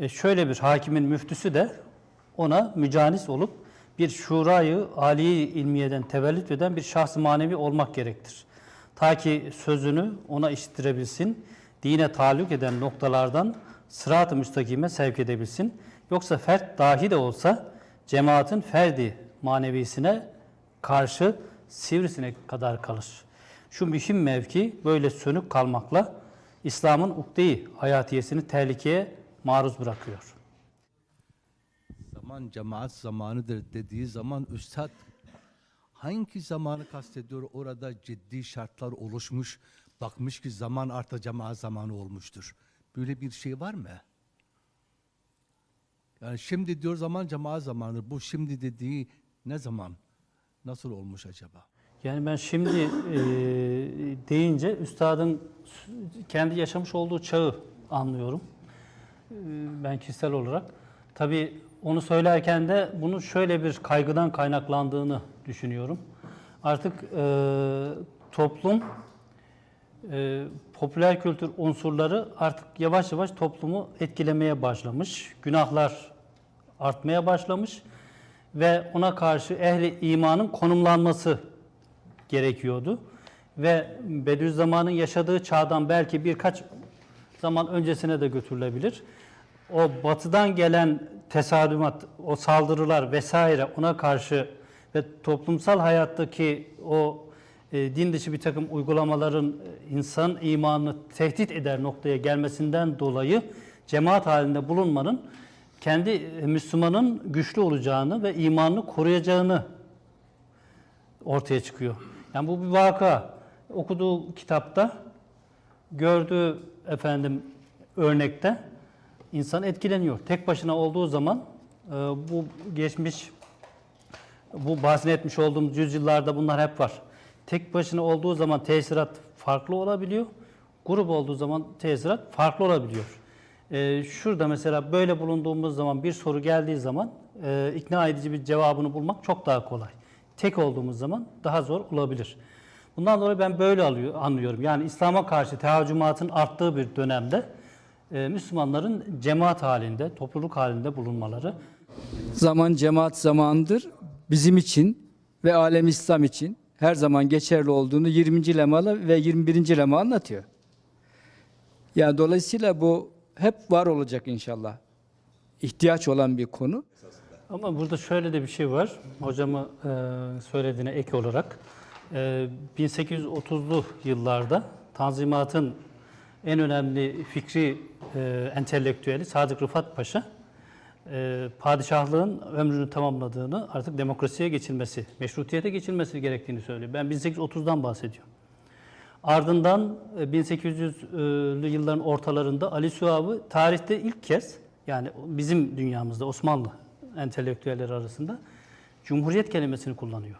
E, şöyle bir hakimin müftüsü de ona mücanis olup bir şurayı aliye ilmiyeden tevellüt eden bir şahs-ı manevi olmak gerektir. Ta ki sözünü ona işittirebilsin, dine taluk eden noktalardan sırat-ı müstakime sevk edebilsin. Yoksa fert dahi de olsa cemaatin ferdi manevisine karşı sivrisinek kadar kalır. Şu mühim mevki böyle sönük kalmakla İslam'ın ukde-i hayatiyesini tehlikeye maruz bırakıyor. Zaman cemaat zamanıdır dediği zaman üstad hangi zamanı kastediyor? Orada ciddi şartlar oluşmuş. Bakmış ki zaman artık cemaat zamanı olmuştur. Böyle bir şey var mı? Yani şimdi diyor zaman cemaat zamanı. Bu şimdi dediği ne zaman? Nasıl olmuş acaba? Yani ben şimdi e, deyince üstadın kendi yaşamış olduğu çağı anlıyorum. E, ben kişisel olarak. Tabii onu söylerken de bunun şöyle bir kaygıdan kaynaklandığını düşünüyorum. Artık e, toplum e, popüler kültür unsurları artık yavaş yavaş toplumu etkilemeye başlamış. Günahlar artmaya başlamış ve ona karşı ehli imanın konumlanması gerekiyordu. Ve Bediüzzaman'ın yaşadığı çağdan belki birkaç zaman öncesine de götürülebilir. O batıdan gelen tesadümat, o saldırılar vesaire ona karşı ve toplumsal hayattaki o e, din dışı bir takım uygulamaların e, insan imanını tehdit eder noktaya gelmesinden dolayı cemaat halinde bulunmanın kendi e, Müslümanın güçlü olacağını ve imanını koruyacağını ortaya çıkıyor. Yani bu bir vaka. Okuduğu kitapta, gördüğü efendim örnekte insan etkileniyor. Tek başına olduğu zaman e, bu geçmiş, bu bahsetmiş olduğumuz yüzyıllarda bunlar hep var. Tek başına olduğu zaman tesirat farklı olabiliyor. Grup olduğu zaman tesirat farklı olabiliyor. E, şurada mesela böyle bulunduğumuz zaman bir soru geldiği zaman e, ikna edici bir cevabını bulmak çok daha kolay. Tek olduğumuz zaman daha zor olabilir. Bundan dolayı ben böyle alıyor, anlıyorum. Yani İslam'a karşı tehaccümatın arttığı bir dönemde e, Müslümanların cemaat halinde, topluluk halinde bulunmaları Zaman cemaat zamanıdır. Bizim için ve alem İslam için her zaman geçerli olduğunu 20. lemalı ve 21. lema anlatıyor. Yani dolayısıyla bu hep var olacak inşallah. İhtiyaç olan bir konu. Ama burada şöyle de bir şey var. Hocamı e, söylediğine ek olarak. E, 1830'lu yıllarda Tanzimat'ın en önemli fikri e, entelektüeli Sadık Rıfat Paşa e, padişahlığın ömrünü tamamladığını artık demokrasiye geçilmesi, meşrutiyete geçilmesi gerektiğini söylüyor. Ben 1830'dan bahsediyorum. Ardından e, 1800'lü yılların ortalarında Ali Suavi tarihte ilk kez yani bizim dünyamızda Osmanlı entelektüelleri arasında cumhuriyet kelimesini kullanıyor.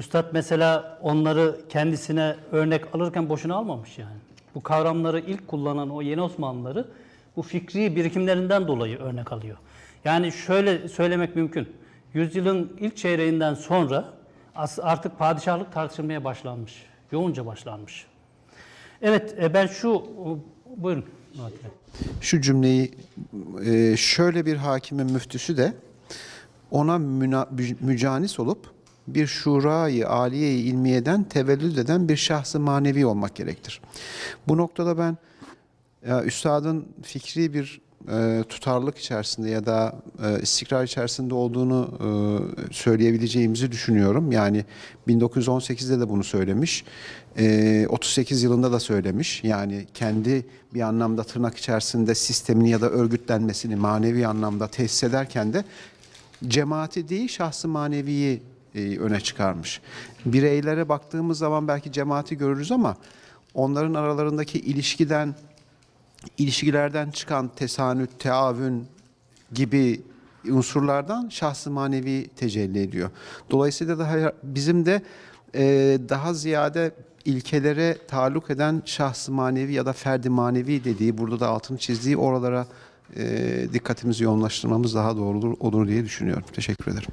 Üstad mesela onları kendisine örnek alırken boşuna almamış yani. Bu kavramları ilk kullanan o yeni Osmanlıları bu fikri birikimlerinden dolayı örnek alıyor. Yani şöyle söylemek mümkün. Yüzyılın ilk çeyreğinden sonra artık padişahlık tartışılmaya başlanmış. Yoğunca başlanmış. Evet e, ben şu buyurun. Şu cümleyi e, şöyle bir hakimin müftüsü de ona müna, mücanis olup bir şurayı aliye-i ilmiyeden tevellüd eden bir şahsı manevi olmak gerektir. Bu noktada ben ya, üstadın fikri bir e, tutarlılık içerisinde ya da e, istikrar içerisinde olduğunu e, söyleyebileceğimizi düşünüyorum. Yani 1918'de de bunu söylemiş. E, 38 yılında da söylemiş. Yani kendi bir anlamda tırnak içerisinde sistemini ya da örgütlenmesini manevi anlamda tesis ederken de cemaati değil şahsı maneviyi öne çıkarmış. Bireylere baktığımız zaman belki cemaati görürüz ama onların aralarındaki ilişkiden ilişkilerden çıkan tesanüt, teavün gibi unsurlardan şahsı manevi tecelli ediyor. Dolayısıyla daha bizim de e, daha ziyade ilkelere taluk eden şahsı manevi ya da ferdi manevi dediği burada da altını çizdiği oralara e, dikkatimizi yoğunlaştırmamız daha doğru olur diye düşünüyorum. Teşekkür ederim.